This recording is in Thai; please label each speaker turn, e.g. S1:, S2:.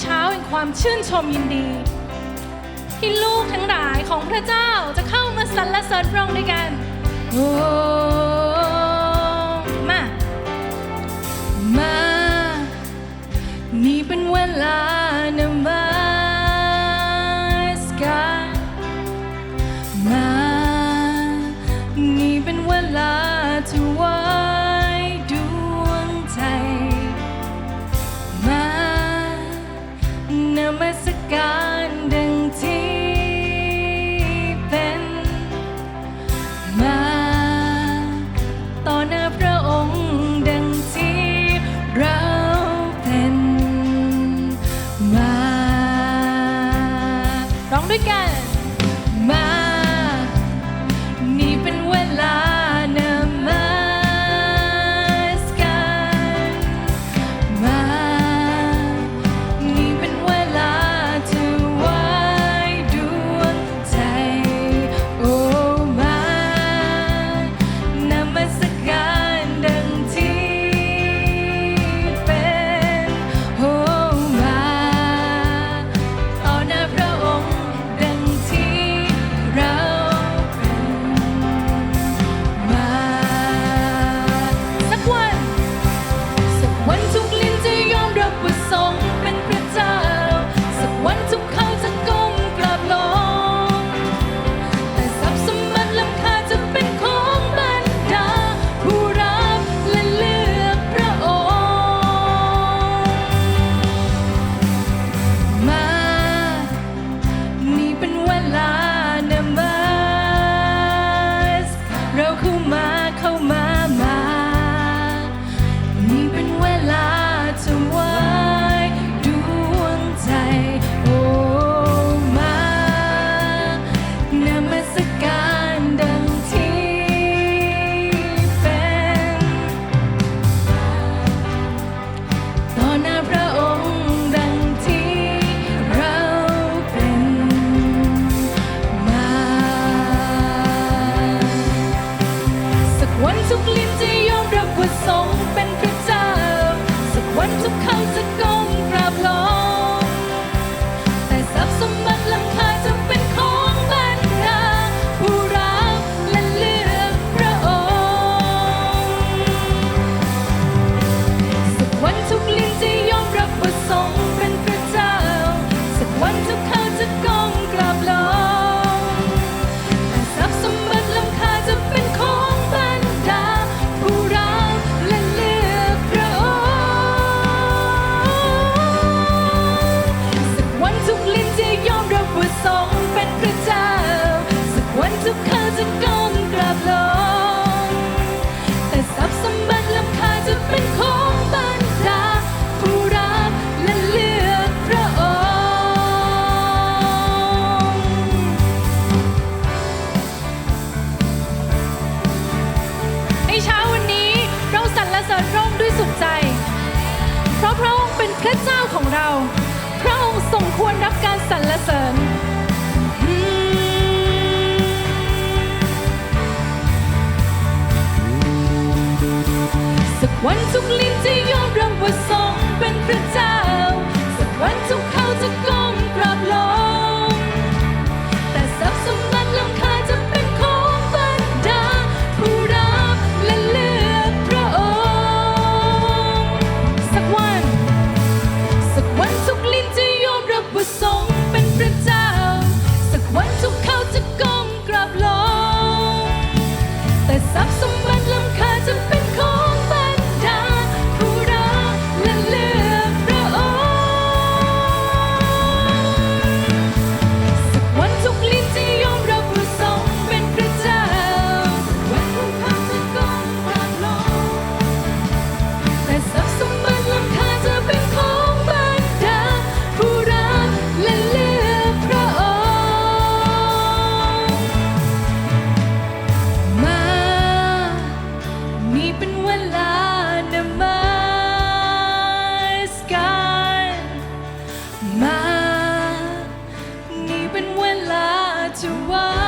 S1: เช้าแห่งความชื่นชมยินดี ที่ลูกทั้งหลายของพระเจ้าจะเข้ามาสรรเสริญพระองค์ด้วยกันมา มา นี่เป็นเวลา weekend. เป็นพระเจ้าของเรา พระองค์สมควรรับการสรรเสริญ to one.